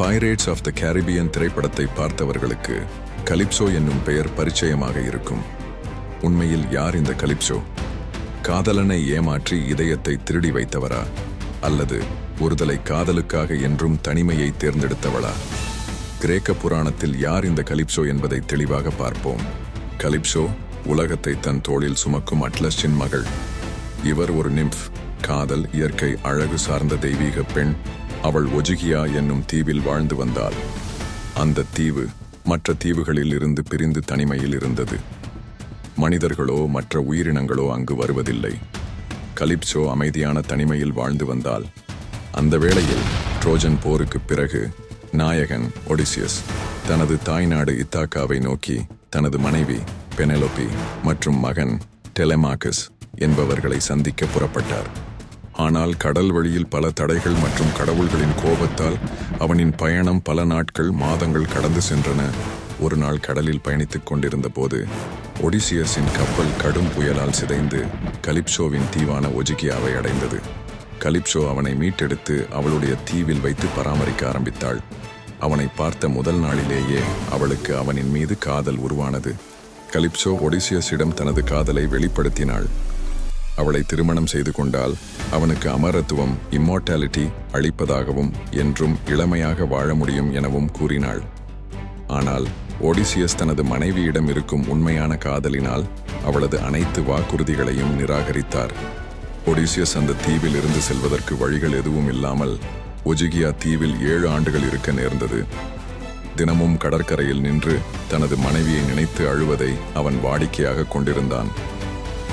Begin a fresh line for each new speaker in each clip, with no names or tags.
Pirates of the Caribbean திரைப்படத்தை பார்த்தவர்களுக்கு Calypso என்னும் பெயர் பரிச்சயமாக இருக்கும். உண்மையில் யார் இந்த கலிப்சோ காதலனை ஏமாற்றி இதயத்தை திருடி வைத்தவரா? அல்லது ஒருதலை காதலுக்காக என்றும் தனிமையை தேர்ந்தெடுத்தவளா? கிரேக்க புராணத்தில் யார் இந்த கலிப்சோ என்பதை தெளிவாக பார்ப்போம். கலிப்சோ உலகத்தை தன் தோளில் சுமக்கும் அட்லஸின் மகள். இவர் ஒரு நிம்ஃப் காதல் இயற்கை அழகு சார்ந்த தெய்வீக பெண் அவள் ஒஜுகியா என்னும் தீவில் வாழ்ந்து வந்தாள். அந்த தீவு மற்ற தீவுகளில் இருந்து பிரிந்து தனிமையில் இருந்தது. மனிதர்களோ மற்ற உயிரினங்களோ அங்கு வருவதில்லை. கலிப்சோ அமைதியான தனிமையில் வாழ்ந்து வந்தால் அந்த வேளையில் ட்ரோஜன் போருக்குப் பிறகு நாயகன் ஒடிசியஸ் தனது தாய்நாடு இத்தாக்காவை நோக்கி தனது மனைவி பெனலோபி மற்றும் மகன் டெலமாகஸ் என்பவர்களை சந்திக்க புறப்பட்டார். ஆனால் கடல் வழியில் பல தடைகள் மற்றும் கடவுள்களின் கோபத்தால் அவனின் பயணம் பல நாட்கள் மாதங்கள் கடந்து சென்றன. ஒரு நாள் கடலில் பயணித்துக் கொண்டிருந்த போது ஒடிசியஸின் கப்பல் கடும் புயலால் சிதைந்து கலிப்சோவின் தீவான ஒஜிகியாவை அடைந்தது. கலிப்சோ அவனை மீட்டெடுத்து அவளுடைய தீவில் வைத்து பராமரிக்க ஆரம்பித்தாள். அவனை பார்த்த முதல் நாளிலேயே அவளுக்கு அவனின் மீது காதல் உருவானது. கலிப்சோ ஒடிசியஸிடம் தனது காதலை வெளிப்படுத்தினாள். அவளை திருமணம் செய்து கொண்டால் அவனுக்கு அமரத்துவம் இம்மோர்டாலிட்டி அளிப்பதாகவும் என்றும் இளமையாக வாழ முடியும் எனவும் கூறினாள். ஆனால் ஒடிசியஸ் தனது மனைவியிடம் இருக்கும் உண்மையான காதலினால் அவளது அனைத்து வாக்குறுதிகளையும் நிராகரித்தார். ஒடிசியஸ் அந்த தீவில் இருந்து செல்வதற்கு வழிகள் எதுவும் இல்லாமல் ஒஜிகியா தீவில் ஏழு ஆண்டுகள் இருக்க நேர்ந்தது. தினமும் கடற்கரையில் நின்று தனது மனைவியை நினைத்து அழுவதை அவன் வாடிக்கையாக கொண்டிருந்தான்.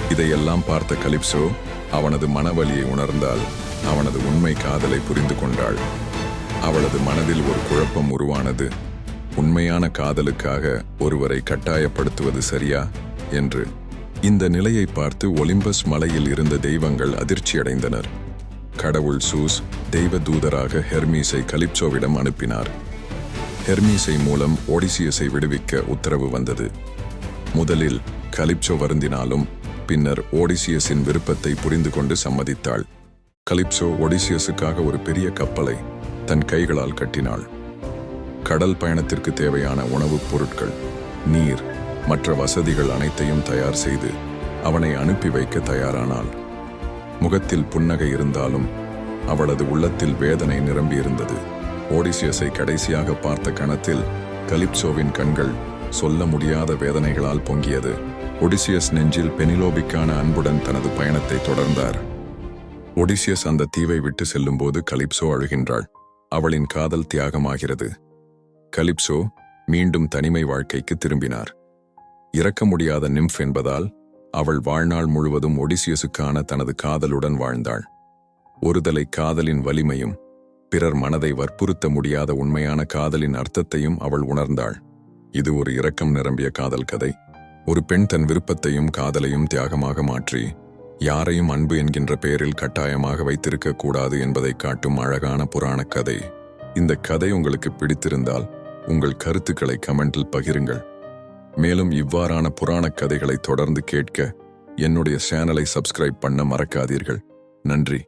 இதையெல்லாம் பார்த்த கலிப்சோ அவனது மனவலியை உணர்ந்தால் அவனது உண்மை காதலை புரிந்து கொண்டாள். அவளது மனதில் ஒரு குழப்பம் உருவானது உண்மையான காதலுக்காக ஒருவரை கட்டாயப்படுத்துவது சரியா என்று. இந்த நிலையை பார்த்து ஒலிம்பஸ் மலையில் இருந்த தெய்வங்கள் அதிர்ச்சியடைந்தனர். கடவுள் சூஸ் தெய்வ தூதராக ஹெர்மீஸை கலிப்சோவிடம் அனுப்பினார். ஹெர்மீஸை மூலம் ஓடிசியஸை விடுவிக்க உத்தரவு வந்தது. முதலில் கலிப்சோ வருந்தினாலும் பின்னர் ஒடிசியஸின் விருப்பத்தை புரிந்து கொண்டு சம்மதித்தாள். கலிப்சோ ஒடிசியஸுக்காக ஒரு பெரிய கப்பலை தன் கைகளால் கட்டினாள். கடல் பயணத்திற்கு தேவையான உணவுப் பொருட்கள் நீர் மற்ற வசதிகள் அனைத்தையும் தயார் செய்து அவனை அனுப்பி வைக்க தயாரானாள். முகத்தில் புன்னகை இருந்தாலும் அவளது உள்ளத்தில் வேதனை நிரம்பியிருந்தது. ஓடிசியஸை கடைசியாக பார்த்த கணத்தில் கலிப்சோவின் கண்கள் சொல்ல முடியாத வேதனைகளால் பொங்கியது. ஒடிசியஸ் நெஞ்சில் பெனிலோபிக்கான அன்புடன் தனது பயணத்தை தொடர்ந்தார். ஒடிசியஸ் அந்த தீவை விட்டு செல்லும்போது கலிப்சோ அழுகின்றாள். அவளின் காதல் தியாகமாகிறது. கலிப்சோ மீண்டும் தனிமை வாழ்க்கைக்கு திரும்பினார். இறக்க முடியாத நிம்ஃப் என்பதால் அவள் வாழ்நாள் முழுவதும் ஒடிசியஸுக்கான தனது காதலுடன் வாழ்ந்தாள். ஒருதலை காதலின் வலிமையும் பிறர் மனதை வற்புறுத்த முடியாத உண்மையான காதலின் அர்த்தத்தையும் அவள் உணர்ந்தாள். இது ஒரு இரக்கம் நிரம்பிய காதல் கதை. ஒரு பெண் தன் விருப்பத்தையும் காதலையும் தியாகமாக மாற்றி யாரையும் அன்பு என்கின்ற பெயரில் கட்டாயமாக வைத்திருக்க கூடாது என்பதை காட்டும் அழகான புராணக் கதை. இந்த கதை உங்களுக்கு பிடித்திருந்தால் உங்கள் கருத்துக்களை கமெண்டில் பகிருங்கள். மேலும் இவ்வாறான புராணக் கதைகளை தொடர்ந்து கேட்க என்னுடைய சேனலை சப்ஸ்கிரைப் பண்ண மறக்காதீர்கள். நன்றி.